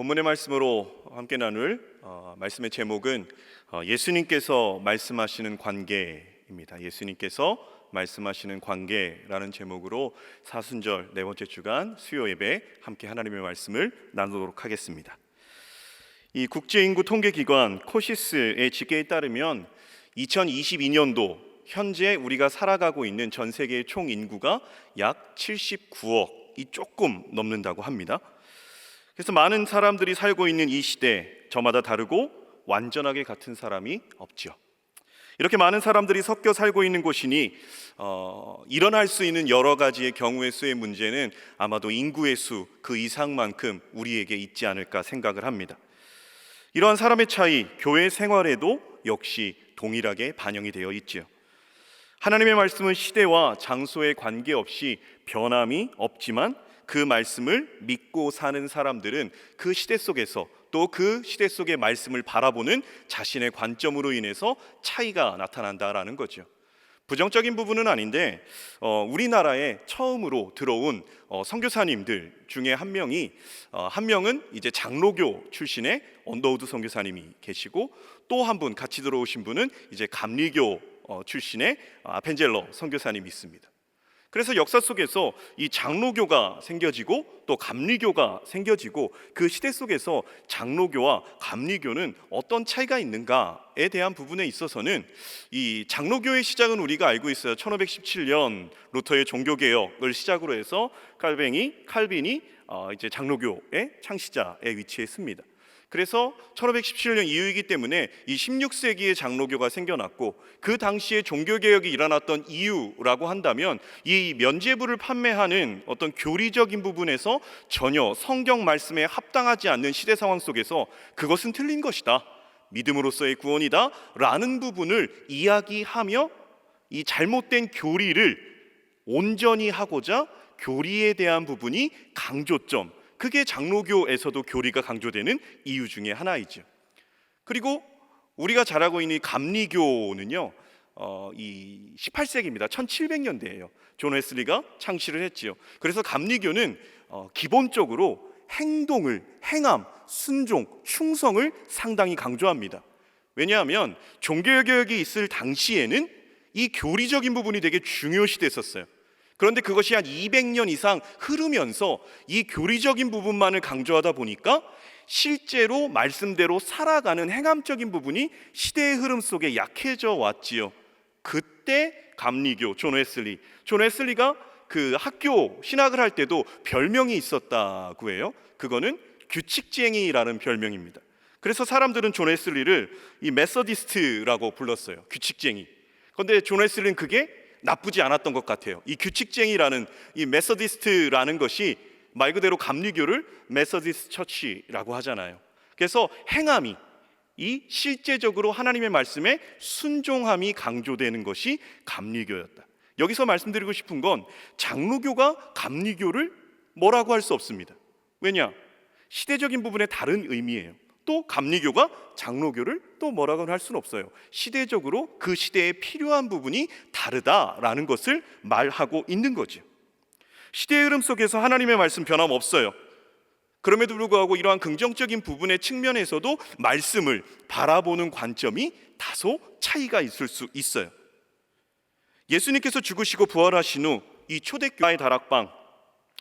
본문의 말씀으로 함께 나눌 어, 말씀의 제목은 어, 예수님께서 말씀하시는 관계입니다. 예수님께서 말씀하시는 관계라는 제목으로 사순절 네 번째 주간 수요 예배 함께 하나님의 말씀을 나누도록 하겠습니다. 이 국제인구 통계기관 코시스의 집계에 따르면 2022년도 현재 우리가 살아가고 있는 전 세계의 총 인구가 약 79억 이 조금 넘는다고 합니다. 그래서 많은 사람들이 살고 있는 이 시대 저마다 다르고 완전하게 같은 사람이 없죠. 이렇게 많은 사람들이 섞여 살고 있는 곳이니 어, 일어날 수 있는 여러 가지의 경우의 수의 문제는 아마도 인구의 수 그 이상만큼 우리에게 있지 않을까 생각을 합니다. 이러한 사람의 차이 교회 생활에도 역시 동일하게 반영이 되어 있지요. 하나님의 말씀은 시대와 장소에 관계없이 변함이 없지만 그 말씀을 믿고 사는 사람들은 그 시대 속에서 또 그 시대 속의 말씀을 바라보는 자신의 관점으로 인해서 차이가 나타난다라는 거죠. 부정적인 부분은 아닌데 어, 우리나라에 처음으로 들어온 어, 선교사님들 중에 한 명이 어, 한 명은 이제 장로교 출신의 언더우드 선교사님이 계시고 또 한 분 같이 들어오신 분은 이제 감리교 어, 출신의 아펜젤러 선교사님이 있습니다. 그래서 역사 속에서 이 장로교가 생겨지고 또 감리교가 생겨지고 그 시대 속에서 장로교와 감리교는 어떤 차이가 있는가에 대한 부분에 있어서는 이 장로교의 시작은 우리가 알고 있어요. 1517년 루터의 종교 개혁을 시작으로 해서 칼뱅이 칼빈이 어, 이제 장로교의 창시자에 위치했습니다. 그래서 1517년 이후이기 때문에 이 16세기의 장로교가 생겨났고 그 당시에 종교개혁이 일어났던 이유라고 한다면 이 면죄부를 판매하는 어떤 교리적인 부분에서 전혀 성경 말씀에 합당하지 않는 시대 상황 속에서 그것은 틀린 것이다. 믿음으로서의 구원이다. 라는 부분을 이야기하며 이 잘못된 교리를 온전히 하고자 교리에 대한 부분이 강조점, 그게 장로교에서도 교리가 강조되는 이유 중에 하나이죠. 그리고 우리가 잘 알고 있는 이 감리교는요, 어, 이 18세기입니다. 1700년대예요. 존 웨슬리가 창시를 했지요. 그래서 감리교는 어, 기본적으로 행동을, 행함, 순종, 충성을 상당히 강조합니다. 왜냐하면 종교 개혁이 있을 당시에는 이 교리적인 부분이 되게 중요시됐었어요. 그런데 그것이 한 200년 이상 흐르면서 이 교리적인 부분만을 강조하다 보니까 실제로 말씀대로 살아가는 행함적인 부분이 시대의 흐름 속에 약해져 왔지요. 그때 감리교 존 웨슬리, 존 웨슬리가 그 학교 신학을 할 때도 별명이 있었다고 해요. 그거는 규칙쟁이라는 별명입니다. 그래서 사람들은 존 웨슬리를 이 메서디스트라고 불렀어요. 규칙쟁이. 그런데 존 웨슬리는 그게 나쁘지 않았던 것 같아요. 이 규칙쟁이라는 이 메서디스트라는 것이 말 그대로 감리교를 메서디스 처치라고 하잖아요. 그래서 행함이 이 실제적으로 하나님의 말씀에 순종함이 강조되는 것이 감리교였다. 여기서 말씀드리고 싶은 건 장로교가 감리교를 뭐라고 할 수 없습니다. 왜냐? 시대적인 부분에 다른 의미예요. 또 감리교가 장로교를 또 뭐라고 할 수는 없어요. 시대적으로 그 시대에 필요한 부분이 다르다라는 것을 말하고 있는 거죠. 시대의 흐름 속에서 하나님의 말씀 변함 없어요. 그럼에도 불구하고 이러한 긍정적인 부분의 측면에서도 말씀을 바라보는 관점이 다소 차이가 있을 수 있어요. 예수님께서 죽으시고 부활하신 후 이 초대교회의 다락방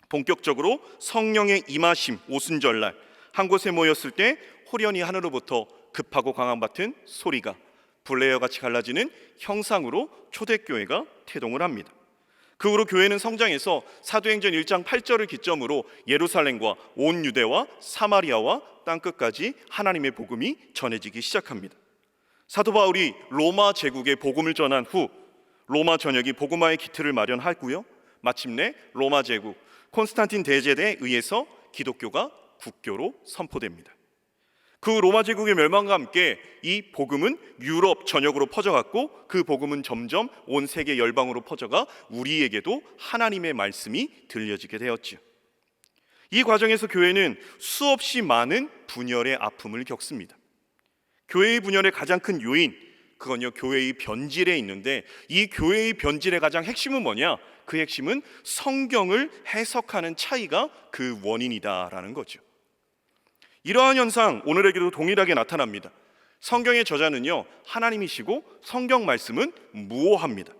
본격적으로 성령의 임하심 오순절날 한 곳에 모였을 때 호련히 하늘로부터 급하고 강한 같은 소리가 불레어 같이 갈라지는 형상으로 초대교회가 태동을 합니다. 그 후로 교회는 성장해서 사도행전 1장 8절을 기점으로 예루살렘과 온 유대와 사마리아와 땅끝까지 하나님의 복음이 전해지기 시작합니다. 사도 바울이 로마 제국에 복음을 전한 후 로마 전역이 복음화의 기틀을 마련하고요. 마침내 로마 제국 콘스탄틴 대제대에 의해서 기독교가 국교로 선포됩니다. 그 로마 제국의 멸망과 함께 이 복음은 유럽 전역으로 퍼져갔고 그 복음은 점점 온 세계 열방으로 퍼져가 우리에게도 하나님의 말씀이 들려지게 되었지이 과정에서 교회는 수없이 많은 분열의 아픔을 겪습니다. 교회의 분열의 가장 큰 요인 그건요 교회의 변질에 있는데 이 교회의 변질의 가장 핵심은 뭐냐? 그 핵심은 성경을 해석하는 차이가 그 원인이다라는 거죠. 이러한 현상 오늘에게도 동일하게 나타납니다. 성경의 저자는요, 하나님이시고 성경 말씀은 무오합니다.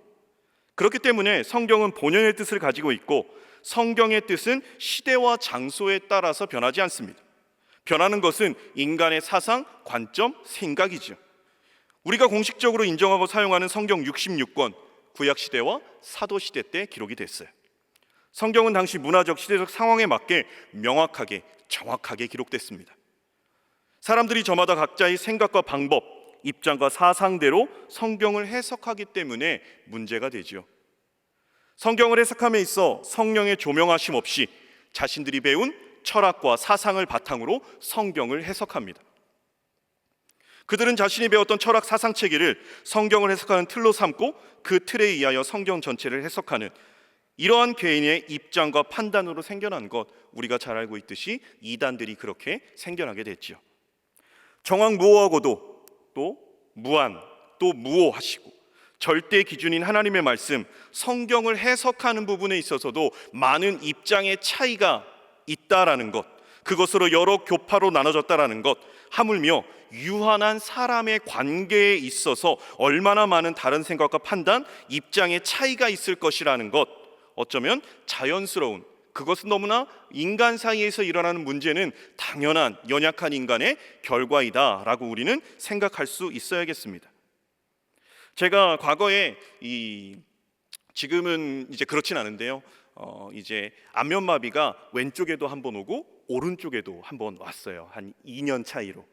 그렇기 때문에 성경은 본연의 뜻을 가지고 있고 성경의 뜻은 시대와 장소에 따라서 변하지 않습니다. 변하는 것은 인간의 사상, 관점, 생각이죠. 우리가 공식적으로 인정하고 사용하는 성경 66권 구약 시대와 사도 시대 때 기록이 됐어요. 성경은 당시 문화적 시대적 상황에 맞게 명확하게 정확하게 기록됐습니다. 사람들이 저마다 각자의 생각과 방법, 입장과 사상대로 성경을 해석하기 때문에 문제가 되지요. 성경을 해석함에 있어 성령의 조명하심 없이 자신들이 배운 철학과 사상을 바탕으로 성경을 해석합니다. 그들은 자신이 배웠던 철학 사상 체계를 성경을 해석하는 틀로 삼고 그 틀에 의하여 성경 전체를 해석하는 이러한 개인의 입장과 판단으로 생겨난 것 우리가 잘 알고 있듯이 이단들이 그렇게 생겨나게 됐지요. 정황 무오하고도 또 무한 또 무오하시고 절대 기준인 하나님의 말씀 성경을 해석하는 부분에 있어서도 많은 입장의 차이가 있다라는 것 그것으로 여러 교파로 나눠졌다라는 것 하물며 유한한 사람의 관계에 있어서 얼마나 많은 다른 생각과 판단 입장의 차이가 있을 것이라는 것 어쩌면 자연스러운 그것은 너무나 인간 사이에서 일어나는 문제는 당연한 연약한 인간의 결과이다라고 우리는 생각할 수 있어야겠습니다. 제가 과거에 이 지금은 이제 그렇진 않은데요. 어 이제 안면마비가 왼쪽에도 한 번 오고 오른쪽에도 한 번 왔어요. 한 2년 차이로.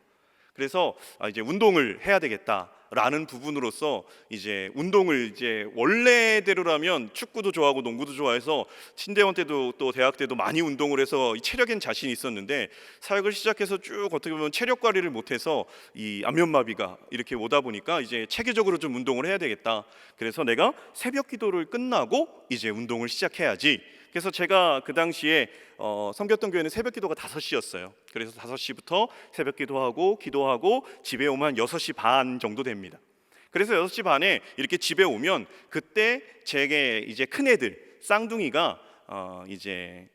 그래서 아, 이제 운동을 해야 되겠다 라는 부분으로서 이제 운동을 이제 원래대로라면 축구도 좋아하고 농구도 좋아해서 신대원 때도 또 대학 때도 많이 운동을 해서 이 체력엔 자신이 있었는데 사역을 시작해서 쭉 어떻게 보면 체력 관리를 못해서 이 안면마비가 이렇게 오다 보니까 이제 체계적으로 좀 운동을 해야 되겠다. 그래서 내가 새벽 기도를 끝나고 이제 운동을 시작해야지. 그래서 제가 그 당시에 어, 섬겼던 교회는 새벽 기도가 5시였어요. 그래서 5시부터 새벽 기도하고 기도하고 집에 오면 6시 반 정도 됩니다. 그래서 6시 반에 이렇게 집에 오면 그때 제게 이제 큰 애들 쌍둥이가 어, 이제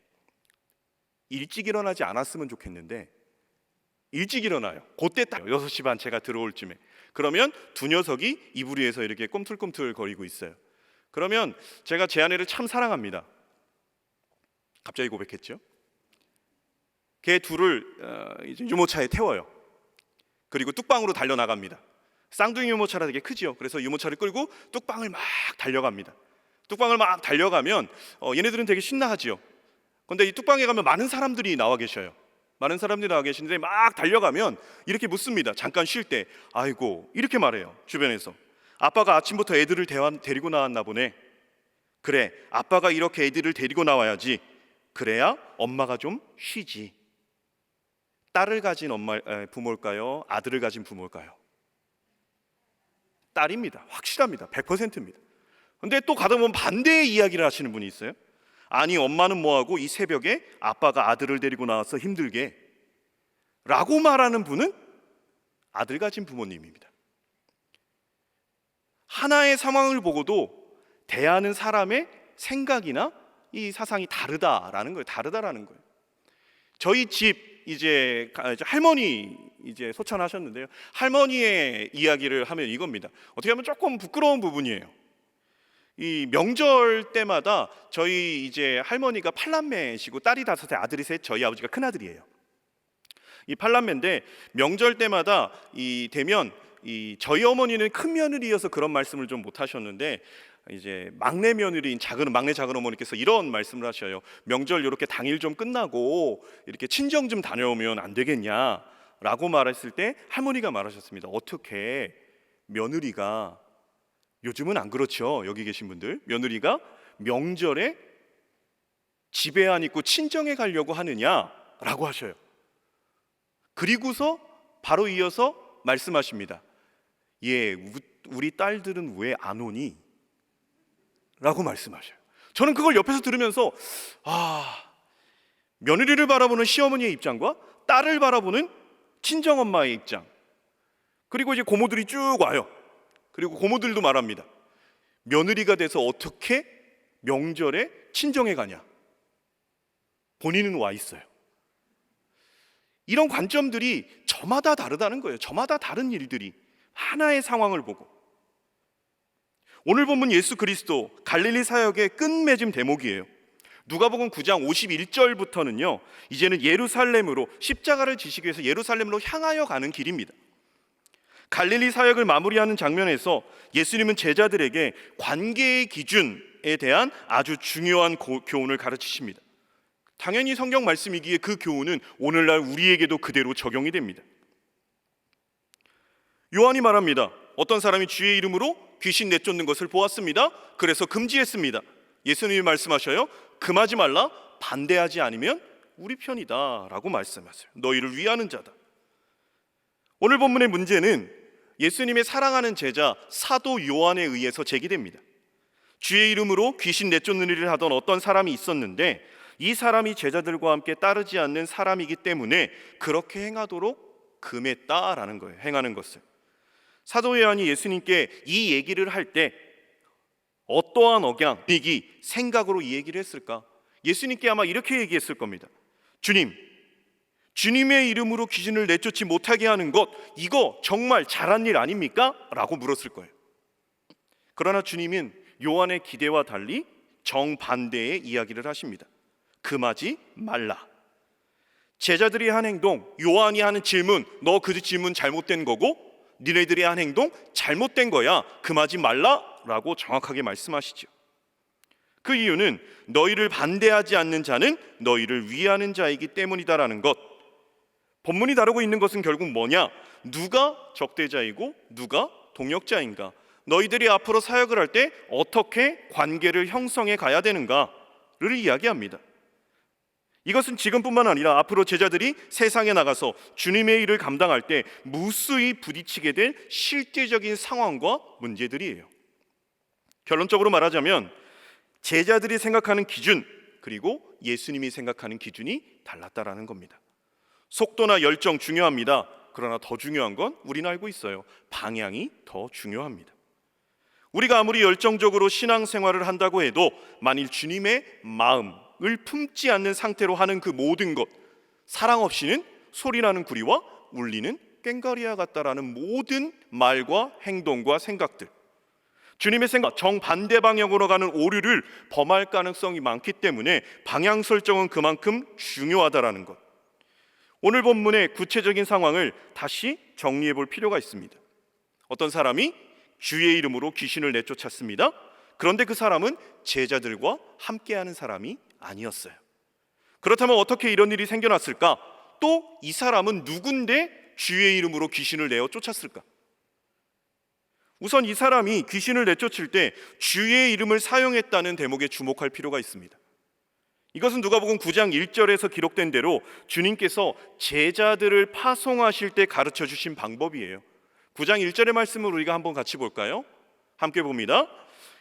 일찍 일어나지 않았으면 좋겠는데 일찍 일어나요. 그때 딱 6시 반 제가 들어올 쯤에. 그러면 두 녀석이 이불 위에서 이렇게 꿈틀꿈틀 거리고 있어요. 그러면 제가 제 아내를 참 사랑합니다. 갑자기 고백했죠. 걔 둘을 어, 이제 유모차에 태워요. 그리고 뚝방으로 달려 나갑니다. 쌍둥이 유모차라 되게 크지요. 그래서 유모차를 끌고 뚝방을 막 달려갑니다. 뚝방을 막 달려가면 어, 얘네들은 되게 신나하지요. 근데 이 뚝방에 가면 많은 사람들이 나와 계셔요. 많은 사람들이 나와 계시는데 막 달려가면 이렇게 묻습니다. 잠깐 쉴 때, 아이고 이렇게 말해요. 주변에서 아빠가 아침부터 애들을 데리고 나왔나 보네. 그래, 아빠가 이렇게 애들을 데리고 나와야지. 그래야 엄마가 좀 쉬지. 딸을 가진 엄마 에, 부모일까요? 아들을 가진 부모일까요? 딸입니다. 확실합니다. 100%입니다. 근데 또 가다 보면 반대의 이야기를 하시는 분이 있어요. 아니 엄마는 뭐하고 이 새벽에 아빠가 아들을 데리고 나와서 힘들게 라고 말하는 분은 아들 가진 부모님입니다. 하나의 상황을 보고도 대하는 사람의 생각이나 이 사상이 다르다라는 거예요. 다르다라는 거예요. 저희 집 이제 할머니 이제 소천하셨는데요. 할머니의 이야기를 하면 이겁니다. 어떻게 하면 조금 부끄러운 부분이에요. 이 명절 때마다 저희 이제 할머니가 팔남매시고 딸이 다섯에 아들이 셋, 저희 아버지가 큰 아들이에요. 이 팔남매인데 명절 때마다 이 되면 이 저희 어머니는 큰 며느리여서 그런 말씀을 좀 못 하셨는데 이제 막내 며느리인 작은 막내 작은 어머니께서 이런 말씀을 하셔요. 명절 이렇게 당일 좀 끝나고 이렇게 친정 좀 다녀오면 안 되겠냐라고 말했을 때 할머니가 말하셨습니다. 어떻게 며느리가 요즘은 안 그렇죠. 여기 계신 분들 며느리가 명절에 집에 안 있고 친정에 가려고 하느냐라고 하셔요. 그리고서 바로 이어서 말씀하십니다. 예, 우- 우리 딸들은 왜 안 오니? 라고 말씀하셔요. 저는 그걸 옆에서 들으면서 아, 며느리를 바라보는 시어머니의 입장과 딸을 바라보는 친정 엄마의 입장. 그리고 이제 고모들이 쭉 와요. 그리고 고모들도 말합니다. 며느리가 돼서 어떻게 명절에 친정에 가냐? 본인은 와 있어요. 이런 관점들이 저마다 다르다는 거예요. 저마다 다른 일들이 하나의 상황을 보고 오늘 본문 예수 그리스도 갈릴리 사역의 끝맺음 대목이에요. 누가복음 9장 51절부터는요. 이제는 예루살렘으로 십자가를 지시기 위해서 예루살렘으로 향하여 가는 길입니다. 갈릴리 사역을 마무리하는 장면에서 예수님은 제자들에게 관계의 기준에 대한 아주 중요한 고- 교훈을 가르치십니다. 당연히 성경 말씀이기에 그 교훈은 오늘날 우리에게도 그대로 적용이 됩니다. 요한이 말합니다. 어떤 사람이 주의 이름으로 귀신 내쫓는 것을 보았습니다. 그래서 금지했습니다. 예수님이 말씀하셔요. 금하지 말라. 반대하지 않으면 우리 편이다라고 말씀하세요. 너희를 위하는 자다. 오늘 본문의 문제는 예수님의 사랑하는 제자 사도 요한에 의해서 제기됩니다. 주의 이름으로 귀신 내쫓는 일을 하던 어떤 사람이 있었는데 이 사람이 제자들과 함께 따르지 않는 사람이기 때문에 그렇게 행하도록 금했다라는 거예요. 행하는 것을. 사도 요한이 예수님께 이 얘기를 할 때 어떠한 억양, 얘기, 생각으로 이 얘기를 했을까? 예수님께 아마 이렇게 얘기했을 겁니다. 주님, 주님의 이름으로 귀신을 내쫓지 못하게 하는 것, 이거 정말 잘한 일 아닙니까? 라고 물었을 거예요. 그러나 주님은 요한의 기대와 달리 정반대의 이야기를 하십니다. 금하지 말라. 제자들이 한 행동, 요한이 하는 질문, 너 그 질문 잘못된 거고, 니네들이 한 행동 잘못된 거야. 금하지 말라라고 정확하게 말씀하시죠. 그 이유는 너희를 반대하지 않는 자는 너희를 위하는 자이기 때문이다라는 것. 본문이 다루고 있는 것은 결국 뭐냐? 누가 적대자이고 누가 동역자인가? 너희들이 앞으로 사역을 할 때 어떻게 관계를 형성해 가야 되는가를 이야기합니다. 이것은 지금뿐만 아니라 앞으로 제자들이 세상에 나가서 주님의 일을 감당할 때 무수히 부딪히게 될 실제적인 상황과 문제들이에요. 결론적으로 말하자면 제자들이 생각하는 기준 그리고 예수님이 생각하는 기준이 달랐다라는 겁니다. 속도나 열정 중요합니다. 그러나 더 중요한 건 우리는 알고 있어요. 방향이 더 중요합니다. 우리가 아무리 열정적으로 신앙생활을 한다고 해도 만일 주님의 마음 을 품지 않는 상태로 하는 그 모든 것 사랑 없이는 소리나는 구리와 울리는 꽹과리와 같다라는 모든 말과 행동과 생각들 주님의 생각 정반대 방향으로 가는 오류를 범할 가능성이 많기 때문에 방향 설정은 그만큼 중요하다라는 것. 오늘 본문의 구체적인 상황을 다시 정리해 볼 필요가 있습니다. 어떤 사람이 주의 이름으로 귀신을 내쫓았습니다. 그런데 그 사람은 제자들과 함께하는 사람이 아니었어요. 그렇다면 어떻게 이런 일이 생겨났을까? 또 이 사람은 누군데 주의 이름으로 귀신을 내어 쫓았을까? 우선 이 사람이 귀신을 내쫓을 때 주의 이름을 사용했다는 대목에 주목할 필요가 있습니다. 이것은 누가복음 9장 1절에서 기록된 대로 주님께서 제자들을 파송하실 때 가르쳐 주신 방법이에요. 9장 1절의 말씀을 우리가 한번 같이 볼까요? 함께 봅니다.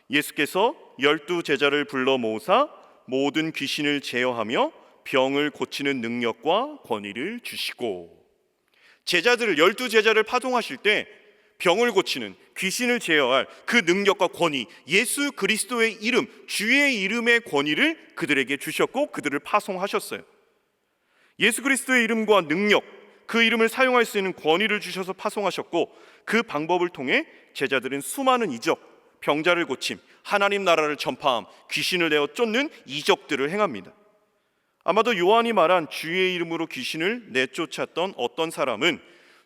예수께서 열두 제자를 불러 모으사 모든 귀신을 제어하며 병을 고치는 능력과 권위를 주시고 제자들을 열두 제자를 파송하실 때 병을 고치는 귀신을 제어할 그 능력과 권위 예수 그리스도의 이름 주의 이름의 권위를 그들에게 주셨고 그들을 파송하셨어요. 예수 그리스도의 이름과 능력 그 이름을 사용할 수 있는 권위를 주셔서 파송하셨고 그 방법을 통해 제자들은 수많은 이적 병자를 고침 하나님 나라를 전파함 귀신을 내어 쫓는 이적들을 행합니다. 아마도 요한이 말한 주의 이름으로 귀신을 내쫓았던 어떤 사람은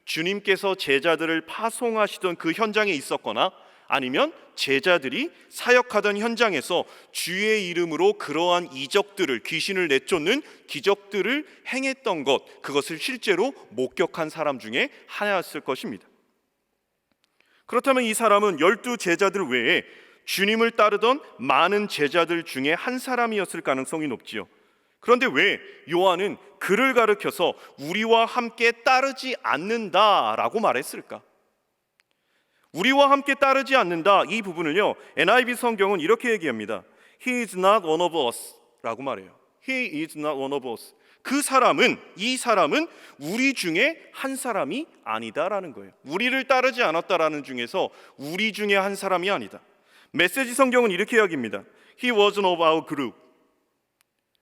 주님께서 제자들을 파송하시던 그 현장에 있었거나 아니면 제자들이 사역하던 현장에서 주의 이름으로 그러한 이적들을 귀신을 내쫓는 기적들을 행했던 것 그것을 실제로 목격한 사람 중에 하나였을 것입니다. 그렇다면 이 사람은 열두 제자들 외에 주님을 따르던 많은 제자들 중에 한 사람이었을 가능성이 높지요. 그런데 왜 요한은 그를 가르켜서 우리와 함께 따르지 않는다라고 말했을까? 우리와 함께 따르지 않는다 이 부분을요 NIV 성경은 이렇게 얘기합니다. He is not one of us라고 말해요. He is not one of us. 그 사람은 이 사람은 우리 중에 한 사람이 아니다라는 거예요. 우리를 따르지 않았다라는 중에서 우리 중에 한 사람이 아니다. 메시지 성경은 이렇게 이야기합니다. He wasn't of our group.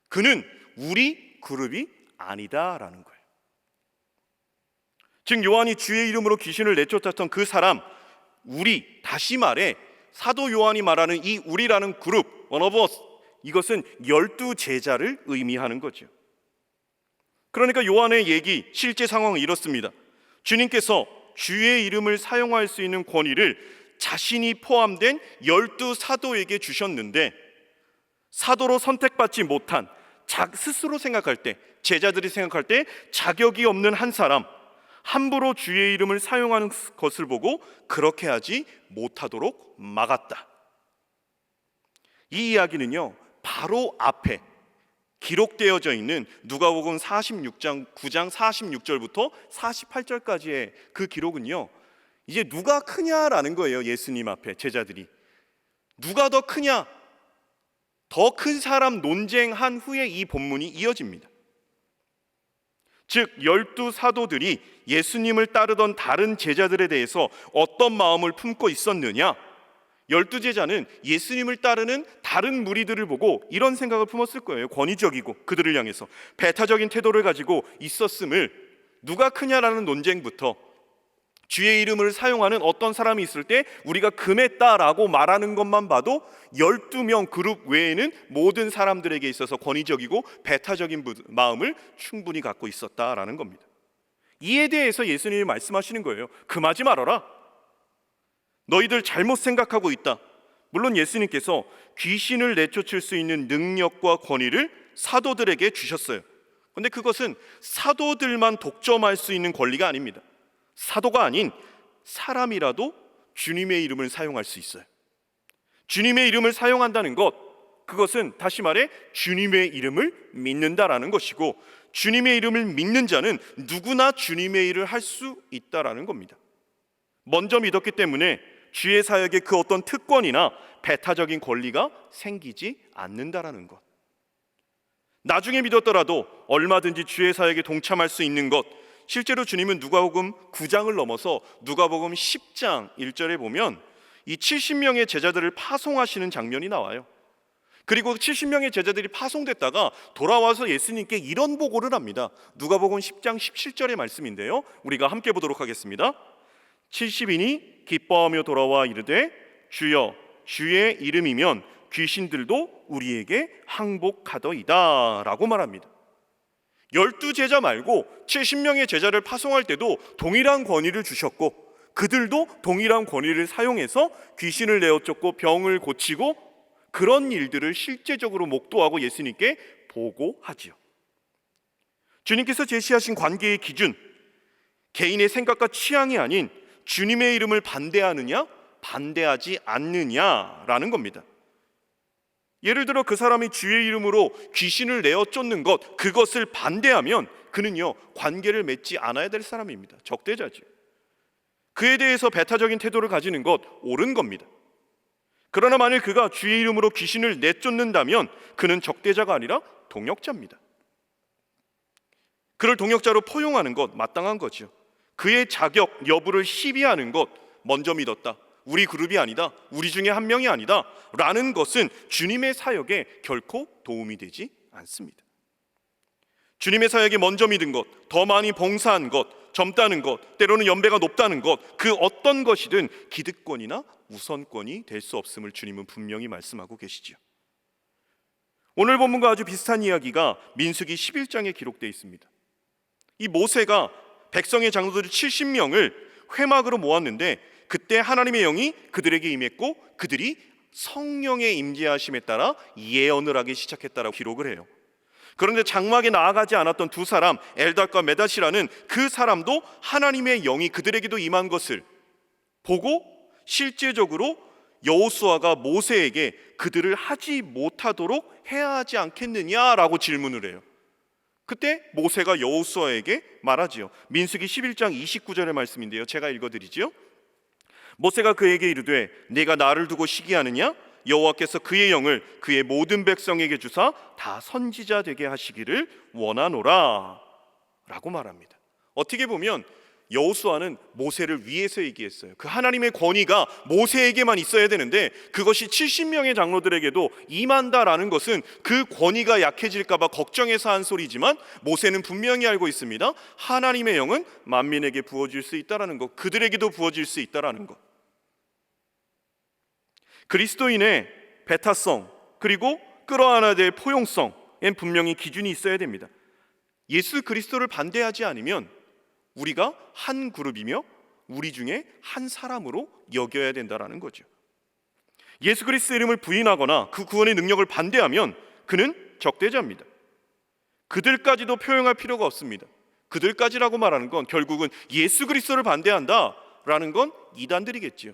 그는 우리 그룹이 아니다라는 거예요. 즉 요한이 주의 이름으로 귀신을 내쫓았던 그 사람 우리 다시 말해 사도 요한이 말하는 이 우리라는 그룹 원어버스 이것은 열두 제자를 의미하는 거죠. 그러니까 요한의 얘기 실제 상황은 이렇습니다. 주님께서 주의 이름을 사용할 수 있는 권위를 자신이 포함된 열두 사도에게 주셨는데 사도로 선택받지 못한 자 스스로 생각할 때 제자들이 생각할 때 자격이 없는 한 사람 함부로 주의 이름을 사용하는 것을 보고 그렇게 하지 못하도록 막았다. 이 이야기는요. 바로 앞에 기록되어져 있는 누가복음 46장 9장 46절부터 48절까지의 그 기록은요. 이제 누가 크냐라는 거예요. 예수님 앞에 제자들이 누가 더 크냐? 더 큰 사람 논쟁한 후에 이 본문이 이어집니다. 즉 열두 사도들이 예수님을 따르던 다른 제자들에 대해서 어떤 마음을 품고 있었느냐? 열두 제자는 예수님을 따르는 다른 무리들을 보고 이런 생각을 품었을 거예요. 권위적이고 그들을 향해서 배타적인 태도를 가지고 있었음을 누가 크냐라는 논쟁부터 주의 이름을 사용하는 어떤 사람이 있을 때 우리가 금했다라고 말하는 것만 봐도 12명 그룹 외에는 모든 사람들에게 있어서 권위적이고 배타적인 부- 마음을 충분히 갖고 있었다라는 겁니다. 이에 대해서 예수님이 말씀하시는 거예요. 금하지 말아라. 너희들 잘못 생각하고 있다. 물론 예수님께서 귀신을 내쫓을 수 있는 능력과 권위를 사도들에게 주셨어요. 근데 그것은 사도들만 독점할 수 있는 권리가 아닙니다. 사도가 아닌 사람이라도 주님의 이름을 사용할 수 있어요. 주님의 이름을 사용한다는 것, 그것은 다시 말해 주님의 이름을 믿는다라는 것이고 주님의 이름을 믿는 자는 누구나 주님의 일을 할 수 있다라는 겁니다. 먼저 믿었기 때문에 주의 사역에 그 어떤 특권이나 배타적인 권리가 생기지 않는다라는 것. 나중에 믿었더라도 얼마든지 주의 사역에 동참할 수 있는 것. 실제로 주님은 누가복음 9장을 넘어서 누가복음 10장 1절에 보면 이 70명의 제자들을 파송하시는 장면이 나와요. 그리고 70명의 제자들이 파송됐다가 돌아와서 예수님께 이런 보고를 합니다. 누가복음 10장 17절의 말씀인데요. 우리가 함께 보도록 하겠습니다. 70인이 기뻐하며 돌아와 이르되 주여 주의 이름이면 귀신들도 우리에게 항복하더이다 라고 말합니다. 열두 제자 말고 70명의 제자를 파송할 때도 동일한 권위를 주셨고 그들도 동일한 권위를 사용해서 귀신을 내어 쫓고 병을 고치고 그런 일들을 실제적으로 목도하고 예수님께 보고하지요. 주님께서 제시하신 관계의 기준 개인의 생각과 취향이 아닌 주님의 이름을 반대하느냐 반대하지 않느냐라는 겁니다. 예를 들어 그 사람이 주의 이름으로 귀신을 내어 쫓는 것 그것을 반대하면 그는요 관계를 맺지 않아야 될 사람입니다. 적대자죠. 그에 대해서 배타적인 태도를 가지는 것 옳은 겁니다. 그러나 만일 그가 주의 이름으로 귀신을 내쫓는다면 그는 적대자가 아니라 동역자입니다. 그를 동역자로 포용하는 것 마땅한 거죠. 그의 자격 여부를 시비하는 것 먼저 믿었다. 우리 그룹이 아니다. 우리 중에 한 명이 아니다. 라는 것은 주님의 사역에 결코 도움이 되지 않습니다. 주님의 사역에 먼저 믿은 것, 더 많이 봉사한 것, 젊다는 것, 때로는 연배가 높다는 것, 그 어떤 것이든 기득권이나 우선권이 될 수 없음을 주님은 분명히 말씀하고 계시지요. 오늘 본문과 아주 비슷한 이야기가 민수기 11장에 기록되어 있습니다. 이 모세가 백성의 장로들 70명을 회막으로 모았는데 그때 하나님의 영이 그들에게 임했고 그들이 성령의 임재하심에 따라 예언을 하기 시작했다라고 기록을 해요. 그런데 장막에 나아가지 않았던 두 사람 엘닷과 메닷이라는 그 사람도 하나님의 영이 그들에게도 임한 것을 보고 실제적으로 여호수아가 모세에게 그들을 하지 못하도록 해야 하지 않겠느냐라고 질문을 해요. 그때 모세가 여호수아에게 말하지요. 민수기 11장 29절의 말씀인데요. 제가 읽어 드리지요. 모세가 그에게 이르되 내가 나를 두고 시기하느냐 여호와께서 그의 영을 그의 모든 백성에게 주사 다 선지자 되게 하시기를 원하노라 라고 말합니다. 어떻게 보면 여호수아는 모세를 위해서 얘기했어요. 그 하나님의 권위가 모세에게만 있어야 되는데 그것이 70명의 장로들에게도 임한다라는 것은 그 권위가 약해질까 봐 걱정해서 한 소리지만 모세는 분명히 알고 있습니다. 하나님의 영은 만민에게 부어질 수 있다라는 것, 그들에게도 부어질 수 있다라는 것. 그리스도인의 배타성 그리고 끌어안아야 될 포용성엔 분명히 기준이 있어야 됩니다. 예수 그리스도를 반대하지 않으면 우리가 한 그룹이며 우리 중에 한 사람으로 여겨야 된다라는 거죠. 예수 그리스도 이름을 부인하거나 그 구원의 능력을 반대하면 그는 적대자입니다. 그들까지도 표현할 필요가 없습니다. 그들까지라고 말하는 건 결국은 예수 그리스도를 반대한다라는 건 이단들이겠지요.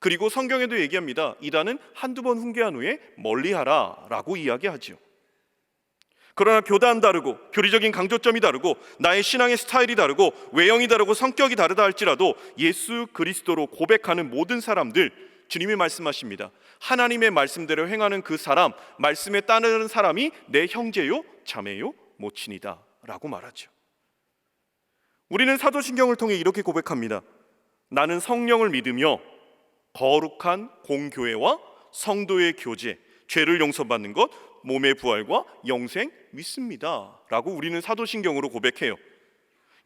그리고 성경에도 얘기합니다. 이단은 한두 번 훈계한 후에 멀리하라라고 이야기하지요. 그러나 교단 다르고 교리적인 강조점이 다르고 나의 신앙의 스타일이 다르고 외형이 다르고 성격이 다르다 할지라도 예수 그리스도로 고백하는 모든 사람들 주님이 말씀하십니다. 하나님의 말씀대로 행하는 그 사람, 말씀에 따르는 사람이 내 형제요, 자매요, 모친이다라고 말하죠. 우리는 사도신경을 통해 이렇게 고백합니다. 나는 성령을 믿으며 거룩한 공교회와 성도의 교제, 죄를 용서받는 것, 몸의 부활과 영생 믿습니다 라고 우리는 사도신경으로 고백해요.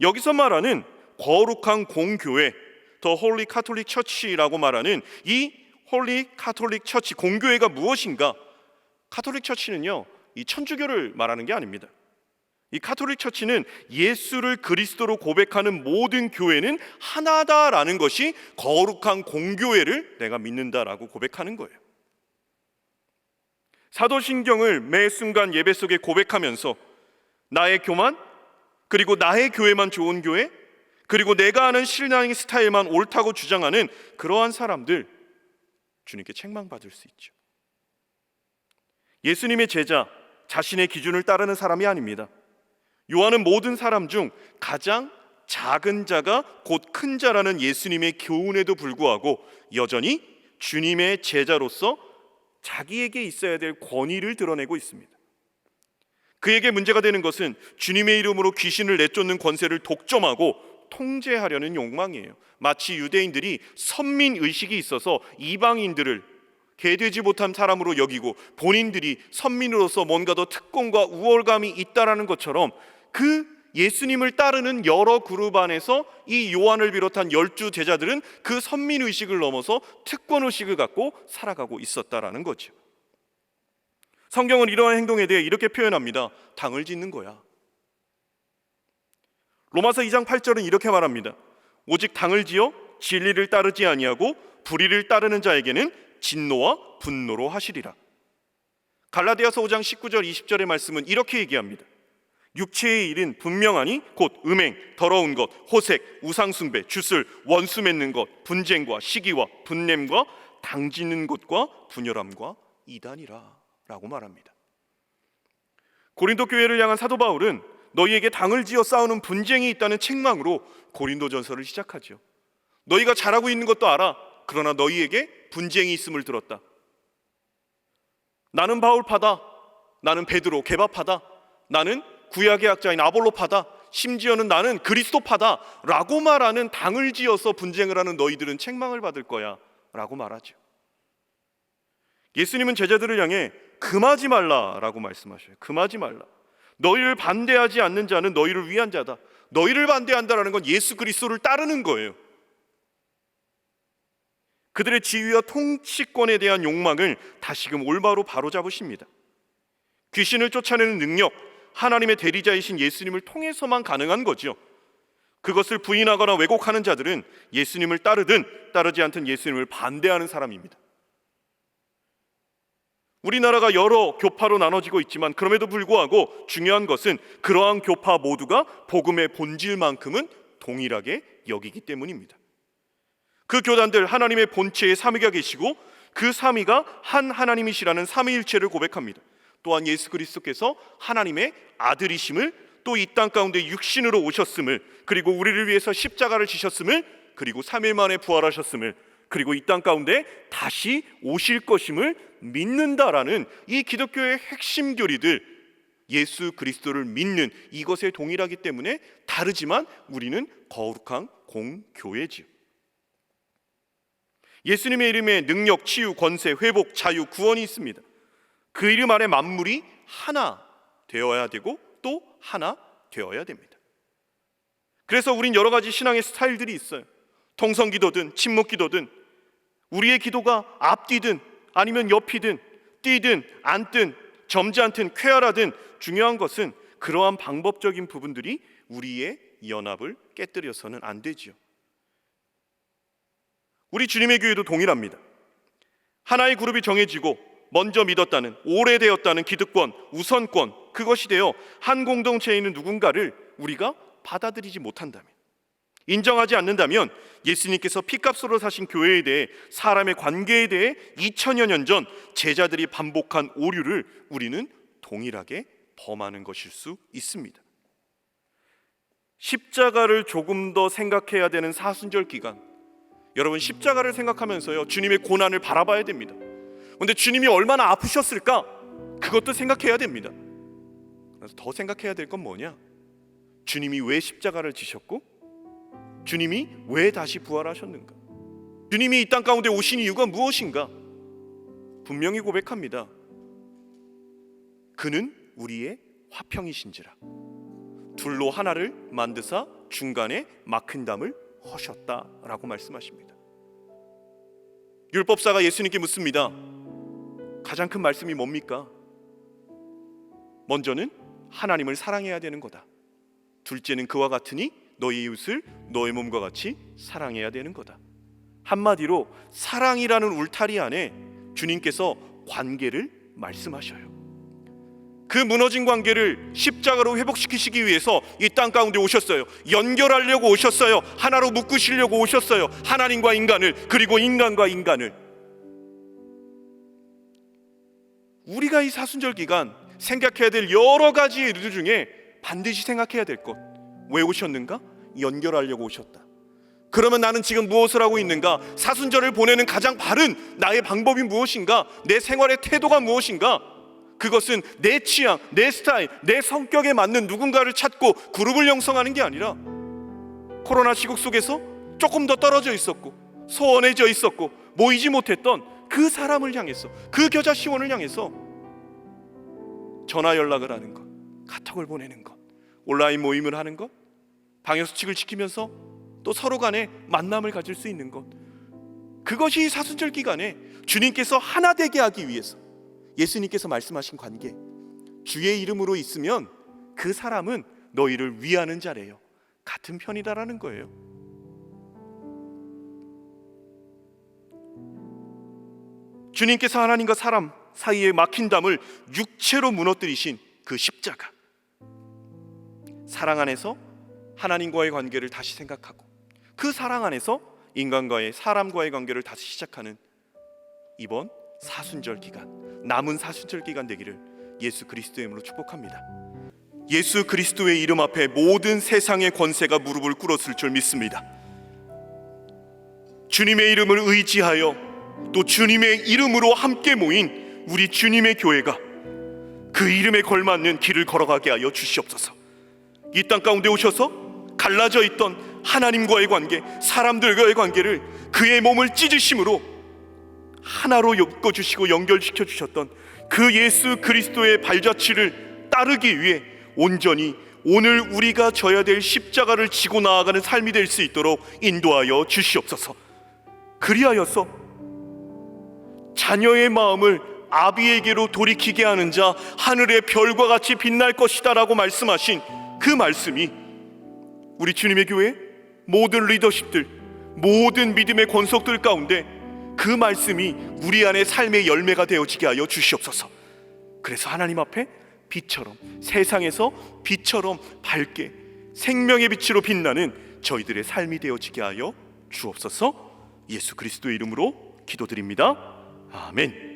여기서 말하는 거룩한 공교회, 더 홀리 카톨릭 처치라고 말하는 이 홀리 카톨릭 처치 공교회가 무엇인가? 카톨릭 처치는요, 이 천주교를 말하는 게 아닙니다. 이 카톨릭 처치는 예수를 그리스도로 고백하는 모든 교회는 하나다라는 것이 거룩한 공교회를 내가 믿는다라고 고백하는 거예요. 사도신경을 매 순간 예배 속에 고백하면서 나의 교만 그리고 나의 교회만 좋은 교회 그리고 내가 아는 신앙의 스타일만 옳다고 주장하는 그러한 사람들 주님께 책망받을 수 있죠. 예수님의 제자 자신의 기준을 따르는 사람이 아닙니다. 요한은 모든 사람 중 가장 작은 자가 곧 큰 자라는 예수님의 교훈에도 불구하고 여전히 주님의 제자로서 자기에게 있어야 될 권위를 드러내고 있습니다. 그에게 문제가 되는 것은 주님의 이름으로 귀신을 내쫓는 권세를 독점하고 통제하려는 욕망이에요. 마치 유대인들이 선민 의식이 있어서 이방인들을 개되지 못한 사람으로 여기고 본인들이 선민으로서 뭔가 더 특권과 우월감이 있다라는 것처럼 그 예수님을 따르는 여러 그룹 안에서 이 요한을 비롯한 열두 제자들은 그 선민 의식을 넘어서 특권 의식을 갖고 살아가고 있었다라는 거죠. 성경은 이러한 행동에 대해 이렇게 표현합니다. 당을 짓는 거야. 로마서 2장 8절은 이렇게 말합니다. 오직 당을 지어 진리를 따르지 아니하고 불의를 따르는 자에게는 진노와 분노로 하시리라. 갈라디아서 5장 19절 20절의 말씀은 이렇게 얘기합니다. 육체의 일은 분명하니 곧 음행, 더러운 것, 호색, 우상숭배, 주술, 원수 맺는 것, 분쟁과 시기와 분냄과 당짓는 것과 분열함과 이단이라라고 말합니다. 고린도 교회를 향한 사도 바울은 너희에게 당을 지어 싸우는 분쟁이 있다는 책망으로 고린도전서를 시작하죠. 너희가 잘하고 있는 것도 알아. 그러나 너희에게 분쟁이 있음을 들었다. 나는 바울파다. 나는 베드로 개바파다. 나는 구약의 학자인 아볼로파다. 심지어는 나는 그리스도파다라고 말하는 당을 지어서 분쟁을 하는 너희들은 책망을 받을 거야라고 말하죠. 예수님은 제자들을 향해 금하지 말라라고 말씀하셔요. 금하지 말라. 너희를 반대하지 않는 자는 너희를 위한 자다. 너희를 반대한다라는 건 예수 그리스도를 따르는 거예요. 그들의 지위와 통치권에 대한 욕망을 다시금 올바로 바로잡으십니다. 귀신을 쫓아내는 능력, 하나님의 대리자이신 예수님을 통해서만 가능한 거죠. 그것을 부인하거나 왜곡하는 자들은 예수님을 따르든 따르지 않든 예수님을 반대하는 사람입니다. 우리나라가 여러 교파로 나눠지고 있지만 그럼에도 불구하고 중요한 것은 그러한 교파 모두가 복음의 본질만큼은 동일하게 여기기 때문입니다. 그 교단들 하나님의 본체에 삼위가 계시고 그 삼위가 한 하나님이시라는 삼위일체를 고백합니다. 또한 예수 그리스도께서 하나님의 아들이심을 또 이 땅 가운데 육신으로 오셨음을 그리고 우리를 위해서 십자가를 지셨음을 그리고 3일 만에 부활하셨음을 그리고 이 땅 가운데 다시 오실 것임을 믿는다라는 이 기독교의 핵심 교리들 예수 그리스도를 믿는 이것에 동일하기 때문에 다르지만 우리는 거룩한 공교회지요. 예수님의 이름에 능력, 치유, 권세, 회복, 자유, 구원이 있습니다. 그 이름 안에 만물이 하나 되어야 되고 또 하나 되어야 됩니다. 그래서 우린 여러 가지 신앙의 스타일들이 있어요. 통성 기도든 침묵 기도든 우리의 기도가 앞뒤든 아니면 옆이든 뛰든 앉든 점잖든 쾌활하든 중요한 것은 그러한 방법적인 부분들이 우리의 연합을 깨뜨려서는 안 되지요. 우리 주님의 교회도 동일합니다. 하나의 그룹이 정해지고 먼저 믿었다는 오래되었다는 기득권, 우선권 그것이 되어 한 공동체에 있는 누군가를 우리가 받아들이지 못한다면 인정하지 않는다면 예수님께서 피값으로 사신 교회에 대해 사람의 관계에 대해 2000여 년 전 제자들이 반복한 오류를 우리는 동일하게 범하는 것일 수 있습니다. 십자가를 조금 더 생각해야 되는 사순절 기간. 여러분 십자가를 생각하면서요 주님의 고난을 바라봐야 됩니다. 근데 주님이 얼마나 아프셨을까? 그것도 생각해야 됩니다. 그래서 더 생각해야 될 건 뭐냐? 주님이 왜 십자가를 지셨고 주님이 왜 다시 부활하셨는가? 주님이 이 땅 가운데 오신 이유가 무엇인가? 분명히 고백합니다. 그는 우리의 화평이신지라. 둘로 하나를 만드사 중간에 막힌 담을 허셨다라고 말씀하십니다. 율법사가 예수님께 묻습니다. 가장 큰 말씀이 뭡니까? 먼저는 하나님을 사랑해야 되는 거다. 둘째는 그와 같으니 너희 이웃을 너의 몸과 같이 사랑해야 되는 거다. 한마디로 사랑이라는 울타리 안에 주님께서 관계를 말씀하셔요. 그 무너진 관계를 십자가로 회복시키시기 위해서 이 땅 가운데 오셨어요. 연결하려고 오셨어요. 하나로 묶으시려고 오셨어요. 하나님과 인간을 그리고 인간과 인간을. 우리가 이 사순절 기간 생각해야 될 여러 가지의 일들 중에 반드시 생각해야 될 것. 왜 오셨는가? 연결하려고 오셨다. 그러면 나는 지금 무엇을 하고 있는가? 사순절을 보내는 가장 바른 나의 방법이 무엇인가? 내 생활의 태도가 무엇인가? 그것은 내 취향, 내 스타일, 내 성격에 맞는 누군가를 찾고 그룹을 형성하는 게 아니라 코로나 시국 속에서 조금 더 떨어져 있었고 소원해져 있었고 모이지 못했던 그 사람을 향해서 그 겨자 시원을 향해서 전화 연락을 하는 것, 카톡을 보내는 것, 온라인 모임을 하는 것, 방역 수칙을 지키면서 또 서로 간에 만남을 가질 수 있는 것. 그것이 사순절 기간에 주님께서 하나 되게 하기 위해서 예수님께서 말씀하신 관계. 주의 이름으로 있으면 그 사람은 너희를 위하는 자래요. 같은 편이다라는 거예요. 주님께서 하나님과 사람 사이에 막힌 담을 육체로 무너뜨리신 그 십자가. 사랑 안에서 하나님과의 관계를 다시 생각하고 그 사랑 안에서 인간과의 사람과의 관계를 다시 시작하는 이번 사순절 기간 남은 사순절 기간 되기를 예수 그리스도의 이름으로 축복합니다. 예수 그리스도의 이름 앞에 모든 세상의 권세가 무릎을 꿇었을 줄 믿습니다. 주님의 이름을 의지하여 또 주님의 이름으로 함께 모인 우리 주님의 교회가 그 이름에 걸맞는 길을 걸어가게 하여 주시옵소서. 이 땅 가운데 오셔서 갈라져 있던 하나님과의 관계, 사람들과의 관계를 그의 몸을 찢으심으로 하나로 엮어 주시고 연결시켜 주셨던 그 예수 그리스도의 발자취를 따르기 위해 온전히 오늘 우리가 져야 될 십자가를 지고 나아가는 삶이 될 수 있도록 인도하여 주시옵소서. 그리하여서 자녀의 마음을 아비에게로 돌이키게 하는 자 하늘의 별과 같이 빛날 것이다라고 말씀하신 그 말씀이 우리 주님의 교회 모든 리더십들 모든 믿음의 권속들 가운데 그 말씀이 우리 안에 삶의 열매가 되어지게 하여 주시옵소서. 그래서 하나님 앞에 빛처럼 세상에서 빛처럼 밝게 생명의 빛으로 빛나는 저희들의 삶이 되어지게 하여 주옵소서. 예수 그리스도의 이름으로 기도드립니다. 아멘.